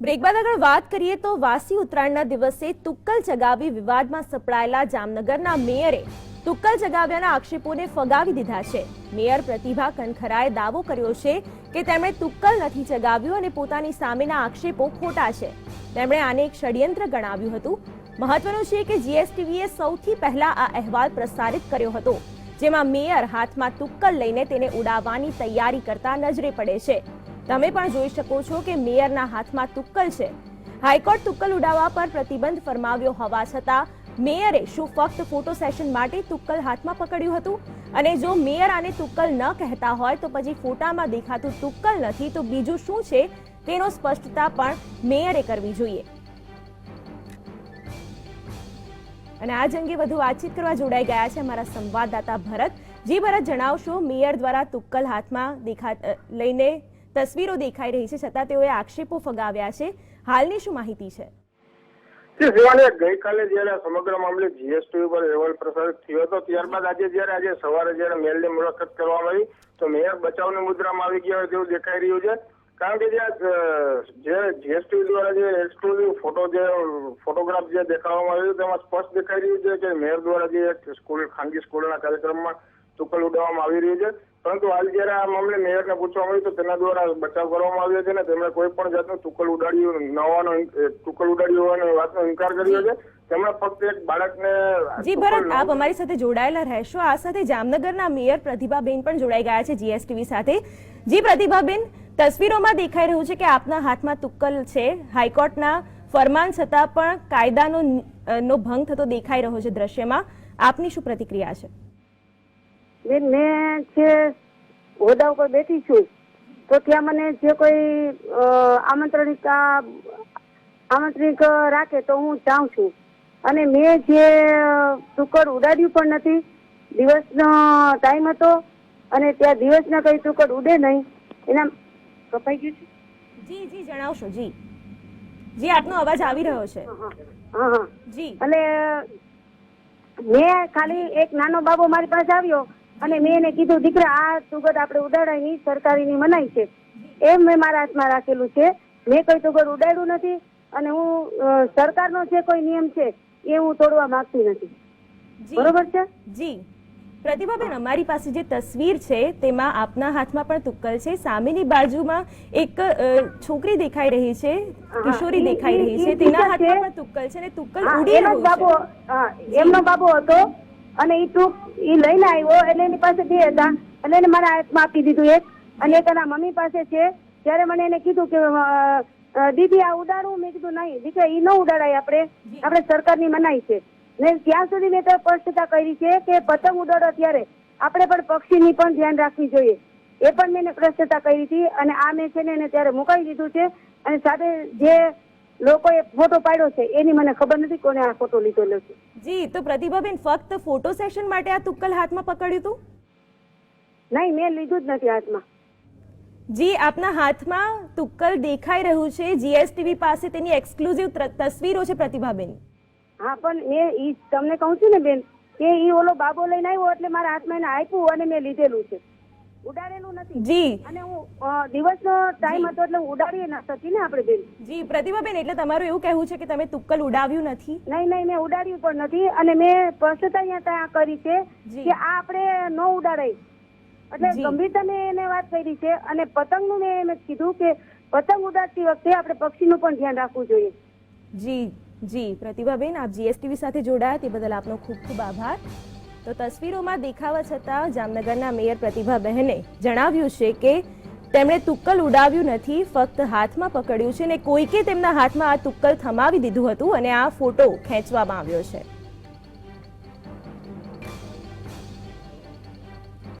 Break બાદ આગળ વાત કરીએ તો વાસી ઉત્તરાયણના દિવસે તુક્કલ ચગાવી વિવાદમાં સપડાયેલા જામનગરના મેયરે તુક્કલ ચગાવ્યાના આક્ષેપોને ફગાવી દીધા છે. મેયર પ્રતિભા કનખરાએ દાવો કર્યો છે કે તેમણે તુક્કલ નથી ચગાવ્યું અને પોતાની સામેના આક્ષેપો ખોટા છે. તેમણે આને એક ષડયંત્ર ગણાવ્યું હતું. મહત્વનું છે કે જીએસટીવીએ સૌથી પહેલા આ અહેવાલ પ્રસારિત કર્યો હતો, જેમાં મેયર હાથમાં તુક્કલ લઈને તેને ઉડાવવાની તૈયારી કરતા નજરે પડે છે. તમે પણ જોઈ શકો છો કે મેયરના હાથમાં તુક્કલ છે. હાઈકોર્ટ તુક્કલ ઉડાવવા પર પ્રતિબંધ ફરમાવ્યો હોવા છતાં, મેયરે શું ફક્ત ફોટો સેશન માટે તુક્કલ હાથમાં પકડ્યું હતું? અને જો મેયર આને તુક્કલ ન કહેતા હોય તો પછી ફોટામાં દેખાતું તુક્કલ નથી, તો બીજું શું છે? તેનો સ્પષ્ટતા પણ મેયરે કરવી જોઈએ. અને આ જ અંગે વધુ વાતચીત કરવા જોડાઈ ગયા છે અમારા સંવાદદાતા ભરત. જી ભરત, જણાવશો, મેયર દ્વારા તુક્કલ હાથમાં દેખા લઈને તસવીરો દેખાઈ રહી છે, છતાં તેઓએ આક્ષેપો ફગાવ્યા છે. હાલની શું માહિતી છે? ગઈકાલે જયારે સમગ્ર મામલે જીએસટી ઉપર અહેવાલ પ્રસારિત થયો હતો, ત્યારબાદ આજે જયારે આજે સવારે જયારે મેલની મુલાકાત કરવામાં આવી, તો મેયર બચાવની મુદ્રામાં આવી ગયા હોય તેવું દેખાઈ રહ્યું છે. કારણ કે જે જીએસટી દ્વારા જે એક્સક્લુઝિવ ફોટો જે ફોટોગ્રાફ જે દેખાડવામાં આવ્યું તેમાં સ્પષ્ટ દેખાઈ રહ્યું છે કે મેયર દ્વારા જે સ્કૂલ, ખાનગી સ્કૂલના કાર્યક્રમમાં તુક્કલ ઉડાવવામાં આવી રહ્યું છે. પરંતુ હાલ જયારે આ મામલે મેયરને પૂછવામાં આવ્યું તો તેના દ્વારા બચાવ કરવામાં આવ્યો છે અને તેમણે કોઈ પણ જાતનું તુક્કલ ઉડાડ્યું ન હોવાનો તુક્કલ ઉડાડ્યું હોવાની વાતનો ઇન્કાર કર્યો છે. તેમણે ફક્ત એક બાળકને જી ભરત આપ અમારી સાથે જોડાયેલા રહેશો. આ સાથે જામનગરના મેયર પ્રતિભાબેન પણ જોડાઈ ગયા છે જીએસટીવી સાથે. જી પ્રતિભાબેન તસવીરોમાં દેખાઈ રહ્યું છે કે આપના હાથમાં તુક્કલ છે. હાઈકોર્ટના ફરમાન છતાં પણ કાયદાનો નો ભંગ થતો દેખાઈ રહ્યો છે દ્રશ્યમાં. આપની શું પ્રતિક્રિયા છે? બેન મેં જે હોદ્દા ઉપર બેઠી છું તો ત્યાં મને જે કોઈ આમંત્રણિક આમંત્રિક રાખે તો હું જાઉં છું. અને મેં જે ટુકડ ઉડાડ્યું પણ નથી દિવસનો ટાઈમ હતો અને ત્યાં દિવસના કઈ ટુકડ ઉડે નહીં. એના કપાઈ ગયું છે? જી જી જણાવશો જી. જી આપનો અવાજ આવી રહ્યો છે. હા હા. જી. અને મેં ખાલી એક નાનો બાબો મારી પાસે આવ્યો અને મેં એને કીધું દીકરા આ તુગડ આપણે ઉડાડવાની સરકારીની મનાઈ છે. એમ મેં મારા હાથમાં રાખેલું છે. મેં કોઈ સુગર ઉડાડ્યું નથી અને હું સરકારનો જે કોઈ નિયમ છે એ હું તોડવા માંગતી નથી. બરોબર છે? જી. પ્રતિભાબેન અમારી પાસે જે તસવીર છે તેમાં આપના હાથમાં પણ તુક્કલ છે. સામેની બાજુમાં એક છોકરી દેખાઈ રહી છે કિશોરી દેખાઈ રહી છે. તેના હાથમાં પણ તુક્કલ છે અને તુક્કલ ઉડી રહ્યો છે. એમનો બાબો હતો અને એ ટૂંક એ લઈને આવ્યો એટલે એની પાસે બે હતા. એટલે એને મારા હાથમાં આપી દીધું એક. અને એક એના મમ્મી પાસે છે. ત્યારે મને એને કીધું કે દીદી આ ઉડાડું મેં કીધું નહીં. દીકરા એ ન ઉડાડાય આપણે. આપણે સરકારની મનાઈ છે. ને ત્યાં સુધી મેં તો સ્પષ્ટતા કરી છે કે પતંગ ઉડાડો ત્યારે આપણે પણ પક્ષીની પણ ધ્યાન રાખવી જોઈએ. એ પણ મેં સ્પષ્ટતા કરી હતી અને આ મેં છે ને એને ત્યારે મુકાવી દીધું છે. અને સાથે જે લોકોએ ફોટો પાડ્યો છે એની મને ખબર નથી કોને આ ફોટો લીધેલો છે. જી તો પ્રતિભાબેન ફક્ત ફોટો સેશન માટે આ તુક્કલ હાથમાં પકડ્યું હતું નહીં મેં લીધું જ નથી હાથમાં. જી આપના હાથમાં તુક્કલ દેખાઈ રહ્યું છે જીએસટીવી પાસે તેની એક્સક્લુઝિવ તસવીરો છે પ્રતિભાબેન હા પણ ઈ તમને કહું છું ને બેન કે ઈ ઓલો બાબો લઈને આવ્યો એટલે મારા હાથમાં એને આપ્યું અને મેં લીધેલું છે. ઉડાડેલું નથી. જી. અને હું દિવસનો ટાઈમ હતો એટલે ઉડાડી ના શકી ને આપણે બેન? જી પ્રતિભાબેન એટલે તમારું એવું કહેવું છે કે તમે તુક્કલ ઉડાવ્યું નથી? નહીં નહીં મેં ઉડાડ્યું પણ નથી. અને મેં સ્પષ્ટતા ત્યાં કરી છે કે આ આપણે ન ઉડાડાય. એટલે ગંભીરતા મેં એને વાત કરી છે અને પતંગનું મેં એમ કીધું કે પતંગ ઉડાડતી વખતે આપણે પક્ષીનું પણ ધ્યાન રાખવું જોઈએ. જી જી. પ્રતિભાબેન આપ જીએસટીવી સાથે જોડાયા તે બદલ આપનો ખૂબ ખૂબ આભાર. તો તસવીરોમાં દેખાવા છતાં જામનગરના મેયર પ્રતિભાબહેને જણાવ્યું છે કે તેમણે તુક્કલ ઉડાવ્યું નથી, ફક્ત હાથમાં પકડ્યું છે અને કોઈકે તેમના હાથમાં આ તુક્કલ થમાવી દીધું હતું અને આ ફોટો ખેંચવામાં આવ્યો છે.